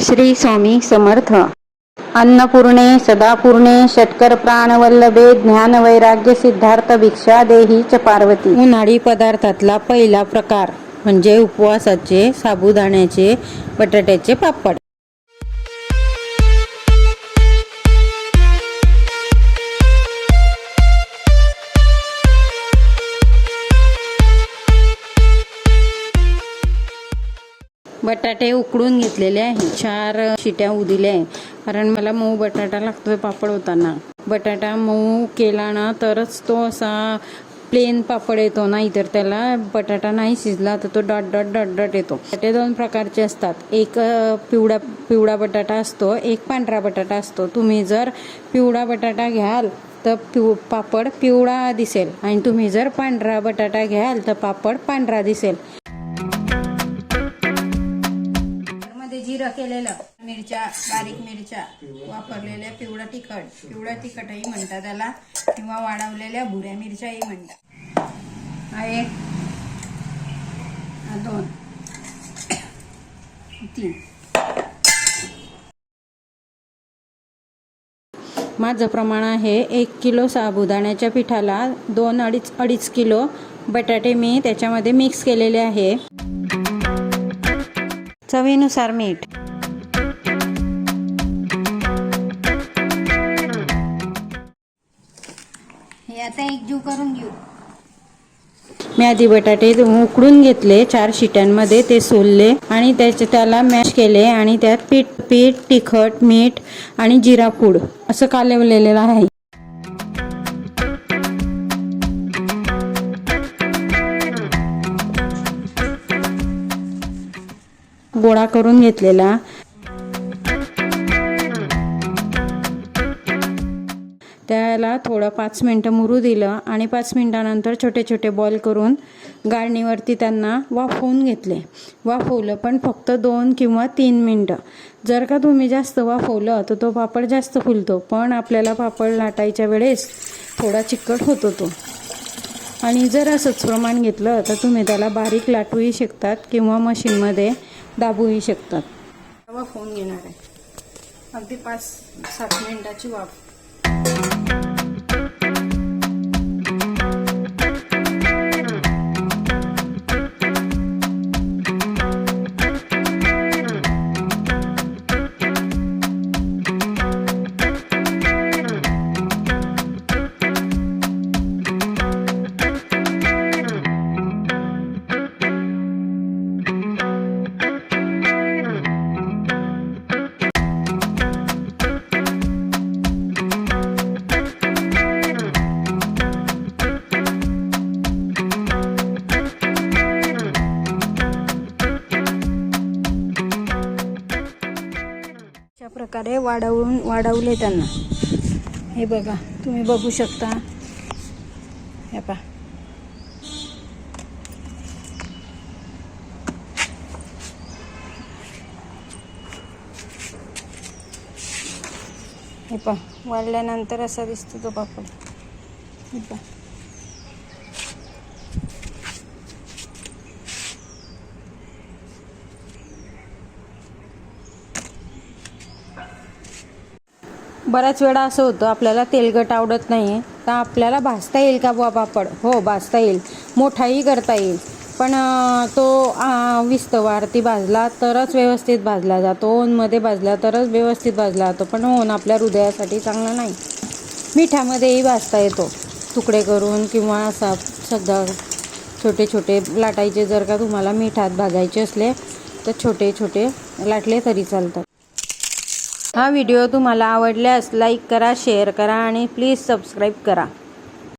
श्री स्वामी समर्थ. अन्नपूर्णे सदापूर्णे षटकर प्राणवल्लभे ज्ञान वैराग्य सिद्धार्थ भिक्षा देही च पार्वती. उन्हाळी पदार्थातला पहिला प्रकार म्हणजे उपवासाचे साबुदाण्याचे बटाट्याचे पापड. बटाटे उकडून घेतलेले आहे. चार शिट्या उदिल्या आहे कारण मला मऊ बटाटा लागतोय पापड होताना. बटाटा मऊ केला ना तरच तो असा प्लेन पापड येतो नाही तर त्याला बटाटा नाही शिजला तर तो डॉट डॉट डॉट डॉट येतो. बटाटे दोन प्रकारचे असतात. एक पिवळा पिवळा बटाटा असतो. एक पांढरा बटाटा असतो. तुम्ही जर पिवळा बटाटा घ्याल तर पिव पापड पिवळा दिसेल. आणि तुम्ही जर पांढरा बटाटा घ्याल तर पापड पांढरा दिसेल. जिरं केलेलं. मिरच्या बारीक मिरच्या वापरलेल्या पिवळं तिखट. पिवळं तिखटही म्हणतात त्याला. किंवा वाढवलेल्या भुऱ्या मिरच्याही म्हणतात. हा एक हा दोन तीन. माझं प्रमाण आहे एक किलो साबुदाण्याच्या पिठाला दोन अडीच अडीच किलो बटाटे मी त्याच्यामध्ये मिक्स केलेले आहे. चवीनुसार मीठ. हे आता एकजीव करून घेऊ. मी आधी बटाटे उकडून घेतले चार शिट्यांमध्ये. ते सोलले आणि त्याचे त्याला मॅश केले आणि त्यात पीठ पीठ तिखट मीठ आणि जिरा पूड असं कालवलेलं आहे. गोळा करून घेतलेला. त्याला थोडं पाच मिनटं मुरू दिलं आणि पाच मिनटानंतर छोटे छोटे बॉल करून गाळणीवरती त्यांना वाफवून घेतले. वाफवलं पण फक्त दोन किंवा तीन मिनटं. जर का तुम्ही जास्त वाफवलं तर तो पापड जास्त फुलतो पण आपल्याला पापड लाटायच्या वेळेस थोडा चिकट होतो तो आणि जर असंच प्रमाण घेतलं तर तुम्ही त्याला बारीक लाटूही शकतात किंवा मशीनमध्ये दाबूही शकतात. फोन घेणार आहे. अगदी पाच सात मिनिटाची वाफ. अशा प्रकारे वाढवून वाढवले त्यांना. हे बघा तुम्ही बघू शकता. हे पहा. हे पहा वाढल्यानंतर असा दिसतो तो पापड. हे पहा. बऱ्याच वेळा असं होतं आपल्याला तेलकट आवडत नाही तर आपल्याला भाजता येईल का बुवा पापड? हो भाजता येईल. मोठाही करता येईल. पण तो विस्तवारती भाजला तरच व्यवस्थित भाजला जातो. ओनमध्ये भाजला तरच व्यवस्थित भाजला जातो. पण ओन आपल्या हृदयासाठी चांगला नाही. मिठामध्येही भाजता येतो. तुकडे करून किंवा असा सध्या छोटे छोटे लाटायचे जर का तुम्हाला मिठात भाजायचे असले तर छोटे छोटे लाटले तरी चालतात. हा व्हिडिओ तुम्हाला आवडल्यास लाईक करा शेअर करा आणि प्लीज सबस्क्राईब करा.